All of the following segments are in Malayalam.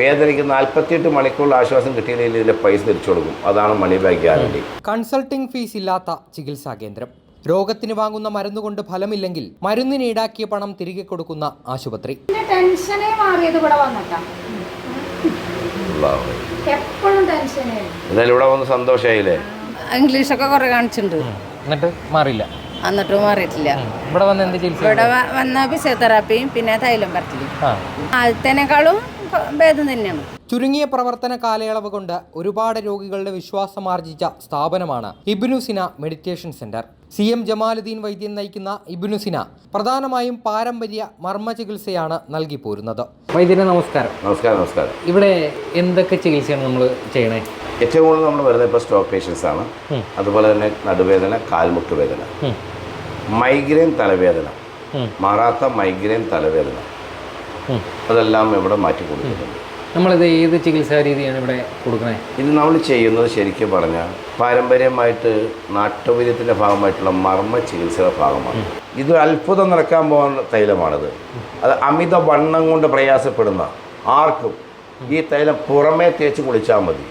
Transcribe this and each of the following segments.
വേദനയ്ക്ക് നാൽപ്പത്തിയെട്ട് മണിക്കൂറിൽ ആശ്വാസം കിട്ടിയില്ലെങ്കിൽ ഇതിന്റെ പൈസ തിരിച്ചു കൊടുക്കും. അതാണ് money back guarantee. Consulting fees ഇല്ലാത്ത ചികിത്സാ കേന്ദ്രം. രോഗത്തിന് വാങ്ങുന്ന മരുന്നുകൊണ്ട് ഫലമില്ലെങ്കിൽ മരുന്നിന് ഈടാക്കിയ പണം തിരികെ കൊടുക്കുന്ന ആശുപത്രി. ടെൻഷനേ മാറിയത് ഇവിടെ വന്നിട്ടാ. എപ്പോഴും ടെൻഷനേ. ഇവിടെ വന്ന് സന്തോഷമായില്ലേ ഇംഗ്ലീഷൊക്കെ കുറെ കാണിച്ചിട്ടുണ്ട്. എന്നിട്ട് മാറിയില്ല. എന്നിട്ടും മാറിയിട്ടില്ല. ഇവിടെ വന്ന് എന്ത് ചികിത്സ ഇവിടെ വ- വന്ന ഫിസിയോതെറാപ്പിയും പിന്നെ തൈലം പരത്തലും ആ. ആദ്യത്തേനേക്കാളും ഭേദം തന്നെയാണ്. ചുരുങ്ങിയ പ്രവർത്തന കാലയളവ് കൊണ്ട് ഒരുപാട് രോഗികളുടെ വിശ്വാസം ആർജിച്ച സ്ഥാപനമാണ് Ibnusina meditation centre. C M Jamaluddin വൈദ്യൻ നയിക്കുന്ന ഇബിനുസിന പ്രധാനമായും പാരമ്പര്യ മർമ്മ ചികിത്സയാണ് നൽകി പോരുന്നത്. വൈദ്യനെ നമസ്കാരം. നമസ്കാരം നമസ്കാരം. ഇവിടെ എന്തൊക്കെ ചികിത്സയാണ് നമ്മൾ ചെയ്യണേ? ഏറ്റവും കൂടുതൽ നമ്മൾ വരുന്നത് ഇപ്പോൾ സ്റ്റോക്ക് പേഷ്യൻസ് ആണ്. അതുപോലെ തന്നെ നടുവേദന കാൽമുട്ട് വേദന മൈഗ്രെയിൻ തലവേദന. മാറാത്ത മൈഗ്രെയിൻ തലവേദന. അതെല്ലാം ഇവിടെ മാറ്റി കൊടുക്കുന്നുണ്ട് നമ്മളിത് ഏത് ചികിത്സാ രീതിയാണ് ഇവിടെ കൊടുക്കുന്നത് ഇത് നമ്മൾ ചെയ്യുന്നത് ശരിക്കും പറഞ്ഞാൽ പാരമ്പര്യമായിട്ട് നാട്ടുവൈദ്യത്തിന്റെ ഭാഗമായിട്ടുള്ള മർമ്മ ചികിത്സയുടെ ഭാഗമാണ്. ഇത് അത്ഭുതം നടക്കാൻ പോകുന്ന തൈലമാണിത്. അത് അമിത വണ്ണം കൊണ്ട് പ്രയാസപ്പെടുന്ന ആർക്കും ഈ തൈലം പുറമേ തേച്ച് കുളിച്ചാൽ മതി.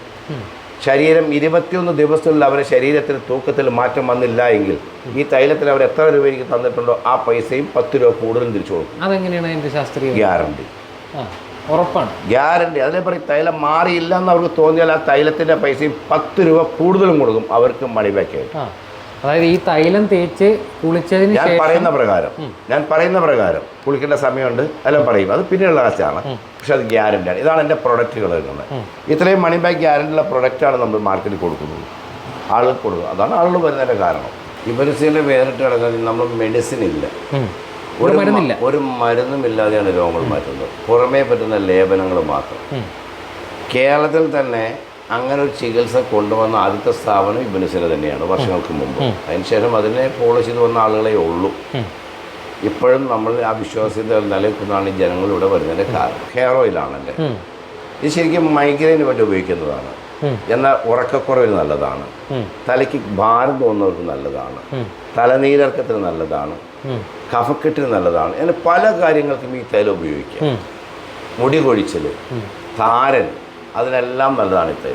ശരീരം ഇരുപത്തിയൊന്ന് ദിവസത്തിൽ അവരുടെ ശരീരത്തിൽ തൂക്കത്തിൽ മാറ്റം വന്നില്ല എങ്കിൽ ഈ തൈലത്തിൽ അവർ എത്ര രൂപയ്ക്ക് തന്നിട്ടുണ്ടോ ആ പൈസയും പത്ത് രൂപ കൂടുതലും തിരിച്ചു കൊടുക്കും. അതെങ്ങനെയാണ് അതിന്റെ ശാസ്ത്രീയ? ഗ്യാരണ്ടി. ഉറപ്പാണ്. ഗ്യാരണ്ടി. അതിനെ പറയും തൈലം മാറിയില്ല എന്ന് അവർക്ക് തോന്നിയാൽ ആ തൈലത്തിന്റെ പൈസയും പത്ത് രൂപ കൂടുതലും കൊടുക്കും. അവർക്ക് മണി ബാക്ക് ആയിട്ട് അതായത് ഈ തൈലം തേച്ച് കുളിച്ചതിന് ഞാൻ പറയുന്ന പ്രകാരം. ഞാൻ പറയുന്ന പ്രകാരം കുളിക്കേണ്ട സമയമുണ്ട് എല്ലാം പറയും. അത് പിന്നെയുള്ള കാശാണ്. പക്ഷെ അത് ഗ്യാരണ്ടിയാണ് ഇതാണ് എന്റെ പ്രൊഡക്റ്റുകൾ വരുന്നത്. ഇത്രയും മണി ബാക്ക് ഗ്യാരണ്ടിയുള്ള പ്രൊഡക്റ്റാണ് നമ്മൾ മാർക്കറ്റിൽ കൊടുക്കുന്നത്. ആളുകൾ കൊടുക്കുക അതാണ് ആളുകൾ വരുന്നതിന്റെ കാരണം. ഇവരിസിന്റെ വേറിട്ട് കിടക്കുന്നത് നമ്മൾ മെഡിസിൻ ഇല്ല. ഒരു മരുന്നില്ല. ഒരു മരുന്നും ഇല്ലാതെയാണ് രോഗങ്ങൾ മാറ്റുന്നത്. പുറമേ പറ്റുന്ന ലേപനങ്ങൾ മാത്രം. കേരളത്തിൽ തന്നെ അങ്ങനെ ഒരു ചികിത്സ കൊണ്ടുവന്ന ആദ്യത്തെ സ്ഥാപനം ഇബിനുസിന് തന്നെയാണ് വർഷങ്ങൾക്ക് മുമ്പ്. അതിനുശേഷം അതിനെ ഫോളോ ചെയ്തു വന്ന ആളുകളെ ഉള്ളൂ. ഇപ്പോഴും നമ്മൾ ആ വിശ്വാസ്യത നിലനിൽക്കുന്നതാണ് ഈ ജനങ്ങൾ ഇവിടെ വരുന്നതിന്റെ കാരണം. ഹെയർ ഓയിലാണ് എന്റെ. ഇത് ശരിക്കും മൈഗ്രെയിന് വേണ്ടി ഉപയോഗിക്കുന്നതാണ്. എന്നാൽ ഉറക്കക്കുറവിന് നല്ലതാണ്. തലയ്ക്ക് ഭാരം തോന്നുന്നവർക്ക് നല്ലതാണ്. തലനീരക്കത്തിന് നല്ലതാണ്. കഫക്കെട്ടിന് നല്ലതാണ്. അങ്ങനെ പല കാര്യങ്ങൾക്കും ഈ തൈലം ഉപയോഗിക്കാം. മുടി കൊഴിച്ചൽ താരൻ അതിനെല്ലാം നല്ലതാണ് ഈ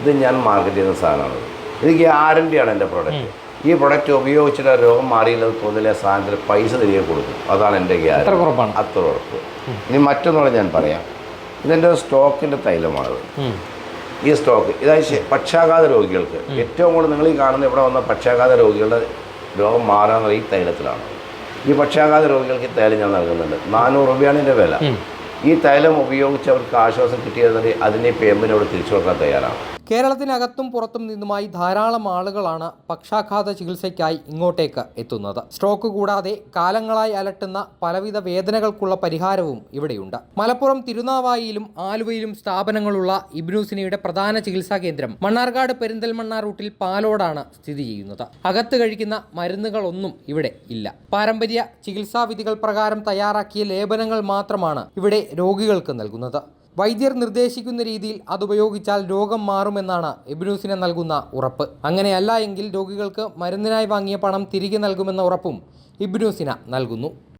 ഇത് ഞാൻ മാർക്കറ്റ് ചെയ്യുന്ന സാധനമാണ്. ഇത് ഗ്യാരണ്ടിയാണ് എന്റെ പ്രോഡക്റ്റ് ഈ പ്രൊഡക്റ്റ് ഉപയോഗിച്ചിട്ട് ആ രോഗം മാറിയില്ലെന്ന് തോന്നില്ല ആ സാധനത്തിന് പൈസ തിരികെ കൊടുക്കും. അതാണ് എന്റെ ഗ്യാരണ്ടി. അത്ര ഉറപ്പ്. ഇനി മറ്റൊന്നുകൂടെ ഞാൻ പറയാം. ഇതെന്റെ സ്റ്റോക്കിന്റെ തൈലമാണ്. ഈ സ്റ്റോക്ക് ഇതായത് പക്ഷാഘാത രോഗികൾക്ക്. ഏറ്റവും കൂടുതൽ നിങ്ങൾ ഈ കാണുന്ന ഇവിടെ വന്ന പക്ഷാഘാത രോഗികളുടെ രോഗം മാറാൻ ഈ തൈലത്തിലാണ്. ഈ പക്ഷാഘാത രോഗികൾക്ക് ഈ തൈലം ഞാൻ നൽകുന്നുണ്ട്. നാനൂറ് രൂപയാണ് ഇതിന്റെ വില. ഈ തൈലം ഉപയോഗിച്ച് അവർക്ക് ആശ്വാസം കിട്ടിയതെങ്കിൽ അതിനെ പേമെന്റ് അവിടെ തിരിച്ചു കൊടുക്കാൻ തയ്യാറാണ്. കേരളത്തിനകത്തും പുറത്തും നിന്നുമായി ധാരാളം ആളുകളാണ് പക്ഷാഘാത ചികിത്സയ്ക്കായി ഇങ്ങോട്ടേക്ക് എത്തുന്നത്. സ്ട്രോക്ക് കൂടാതെ കാലങ്ങളായി അലട്ടുന്ന പലവിധ വേദനകൾക്കുള്ള പരിഹാരവും ഇവിടെയുണ്ട്. മലപ്പുറം തിരുനാവായിയിലും ആലുവയിലും സ്ഥാപനങ്ങളുള്ള ഇബ്നൂസിനയുടെ പ്രധാന ചികിത്സാ കേന്ദ്രം മണ്ണാർക്കാട് പെരിന്തൽമണ്ണ റൂട്ടിൽ പാലോടാണ് സ്ഥിതി ചെയ്യുന്നത്. അകത്ത് കഴിക്കുന്ന മരുന്നുകളൊന്നും ഇവിടെ ഇല്ല. പാരമ്പര്യ ചികിത്സാ വിധികൾ പ്രകാരം തയ്യാറാക്കിയ ലേപനങ്ങൾ മാത്രമാണ് ഇവിടെ രോഗികൾക്ക് നൽകുന്നത്. വൈദ്യർ നിർദ്ദേശിക്കുന്ന രീതിയിൽ അതുപയോഗിച്ചാൽ രോഗം മാറുമെന്നാണ് എബിനൂസിന് നൽകുന്ന ഉറപ്പ്. അങ്ങനെയല്ല എങ്കിൽ രോഗികൾക്ക് മരുന്നിനായി വാങ്ങിയ പണം തിരികെ നൽകുമെന്ന ഉറപ്പും ഇബ്നൂസിന നൽകുന്നു.